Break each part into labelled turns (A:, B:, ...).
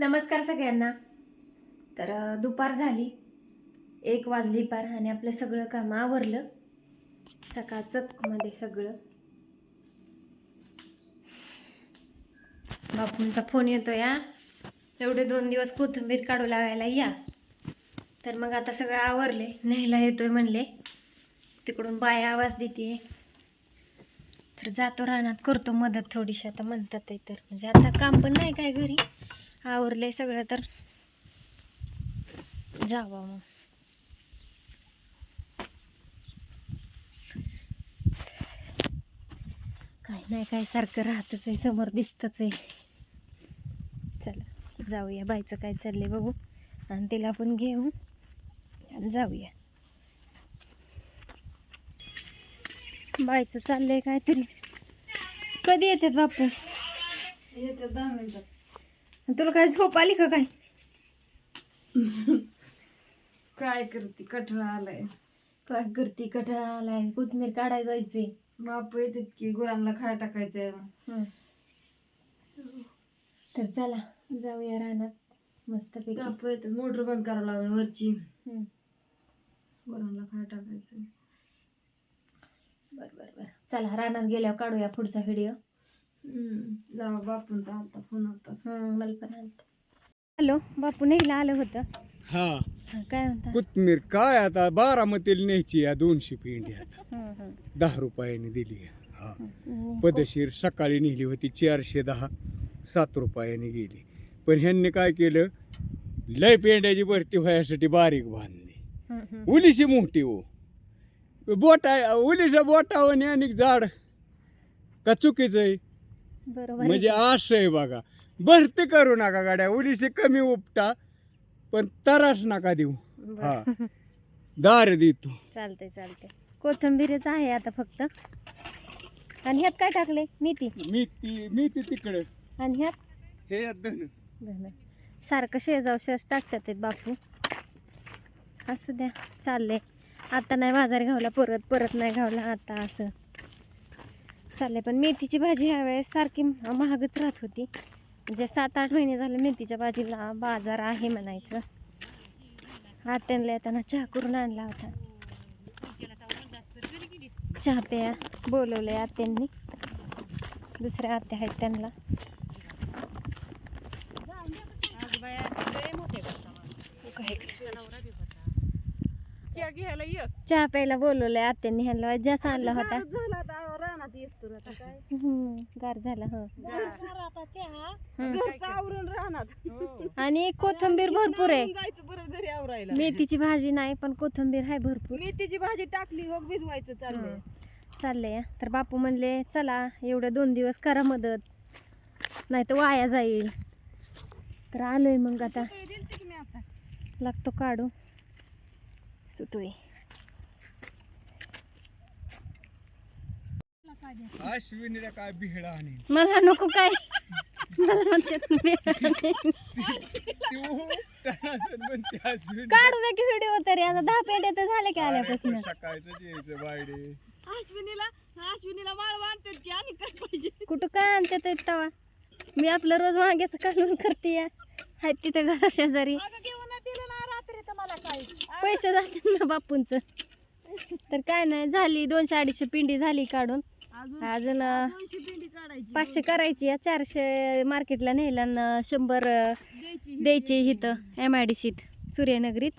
A: नमस्कार सगळ्यांना. तर दुपार झाली. एक वाजली पार आणि आपलं सगळं काम आवरलं. मध्ये सगळं. बापूंचा फोन येतो या एवढे दोन दिवस कोथिंबीर काढू लागायला या. तर मग आता सगळं आवरले. न्यायला येतोय म्हणले. तिकडून बाया आवाज देते तर जातो रानात. करतो मदत थोडीशी. आता म्हणतात तर. म्हणजे आता काम पण नाही काय घरी. आवरले सगळं तर. जावा मग. काय नाही काय सारखं राहतच आहे. समोर दिसतच आहे. चला जाऊया. बाईचं काय चाललंय बघू. आणि तिला पण घेऊ आणि जाऊया. बाईचं चाललंय काहीतरी. कधी येतात बापू?
B: येतात दहा मिनिटात.
A: तुला काय झोप आली का काय?
B: काय करते? कठळा आलाय.
A: काय करते? कटाळा आलाय. कोथमीर काढायला जायचे
B: बाप येतात की गुरांना खाय टाकायचंय.
A: तर चला जाऊया रानात. मस्तपैकी.
B: बाप येतात मोटर बंद करावं लागेल वरची. गुरांना खाय टाकायचंय.
A: बर बर बर. चला रानात गेल्यावर काढूया पुढचा व्हिडिओ.
B: बापूंचा आलता फोन होताच
A: मला पण आलत. हॅलो बापू नेहला आलं होतं?
C: हा.
A: हा, काय म्हणता?
C: कोथमीर काय आता? बारामतीला न्यायची या दोनशे पेंडी आता. दहा रुपयाने दिली हा.
A: हम्म.
C: पदशीर सकाळी नेली होती चारशे दहा सात रुपयाने गेली. पण ह्यांनी काय केलं? लय पेंड्याची भरती व्हायसाठी बारीक बांधली. उलीशी मोठी हो. बोटा उलीच्या बोटावणी आणि झाड. का चुकीचं आहे?
A: बरोबर.
C: म्हणजे असं आहे बघा. भरती करू नका गाड्या. उलीशी कमी उपटा पण तरास नका देऊ. हा. दार देतो.
A: चालतंय चालतंय. कोथंबीरच आहे आता फक्त. आणि ह्यात काय टाकले मेथी.
C: मी ती मी ती तिकडे.
A: आणि ह्यात?
C: हे धन.
A: सारखं शेजाव शेज टाकतात ते बापू. असं द्या. चाललंय. आता नाही बाजार घावला परत परत नाही घावला. आता असं. चाललंय पण मेथीची भाजी ह्या वेळेस सारखी महागच राहत होती. म्हणजे सात आठ महिने झाले मेथीच्या भाजीला बाजार आहे म्हणायचं. आत्यांना येताना चहा करून आणला होता. चहा प्या बोलवलंय आत्यांनी. दुसऱ्या आत्या आहेत त्यांना. चहा प्यायला बोलवलंय आत्यांनी. ह्यांना जास्त आणला होता.
B: आता काय?
A: हम्म, गार झाला हो. हम्म.
B: घरचं आवरून राहणार.
A: आणि कोथंबीर भरपूर आहे.
B: जायचं परत घरी आवरायला.
A: मेथीची भाजी नाही पण कोथंबीर आहे भरपूर.
B: मेथीची भाजी टाकली मग भिजवायचं चाललंय.
A: चाललंय हा. तर बापू म्हणले चला एवढे दोन दिवस करा मदत नाही तर वाया जाईल. तर आलोय मग आता.
B: सुतळी दिलती की मी आता?
A: लागतो काढू. सुटुळी
C: अश्विनीला काय बिहडा आणि.
A: मला नको काय. मला
C: म्हणते अश्विनी.
A: काढू दे की व्हिडिओ तरी आता दहा पेट्या तर झाले की आल्यापासून.
C: पण सकाळचंच यायचं बायडे.
B: अश्विनीला अश्विनीला माळ बांधतात की आणि काय पाहिजे?
A: कुठं काय आणतात तवा? मी आपलं रोज वांग्याचं कालवण करते या. आहेत तिथे घरा शेजारी. पैसे जातात ना बापूंच. तर काय नाही झाली दोनशे अडीचशे पिंडी झाली काढून.
B: अजून
A: पाचशे करायची या चारशे मार्केटला नेला न शंभर द्यायची इथं एम आय डी सीत सूर्यनगरीत.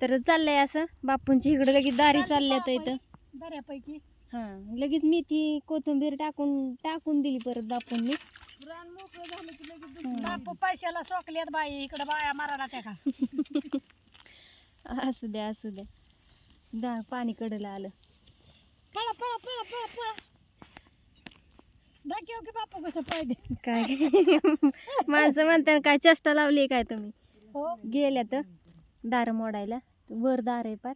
A: तर चाललंय असं बापूंची इकडं लगेच दारी चालल्यात इथं.
B: बऱ्यापैकी
A: हां लगेच मेथी कोथिंबीर टाकून टाकून दिली परत बापूंनी.
B: रान मोकळं झालं की लगेच
A: हम्म.
B: दुसरं. बापू पैशाला सोकल्यात बाई इकडे बाया मारायला त्या का?
A: असू द्या असू द्या. दा पाणी कडला आलं.
B: पळा पळा पळा पळा पळा. दाखव की बापू कसं पाहिजे
A: काय माणसं म्हणतात काय चेष्टा लावली काय तुम्ही?
B: हो.
A: गेल्या तर दार मोडायला. वर दार आहे पार.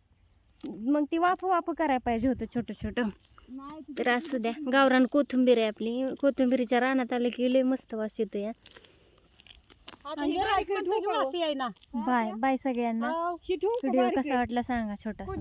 A: मग ती वाफ वाफ करायला पाहिजे होतं छोटं छोटं
B: नाही
A: तर असू द्या. गावरान कोथिंबीर आहे आपली. कोथिंबीरीच्या रानात आले की लय मस्त वास येतो या.
B: आता
A: बाय बाय सगळ्यांना.
B: व्हिडिओ
A: व्हिडिओ कसा वाटला सांगा छोटासा.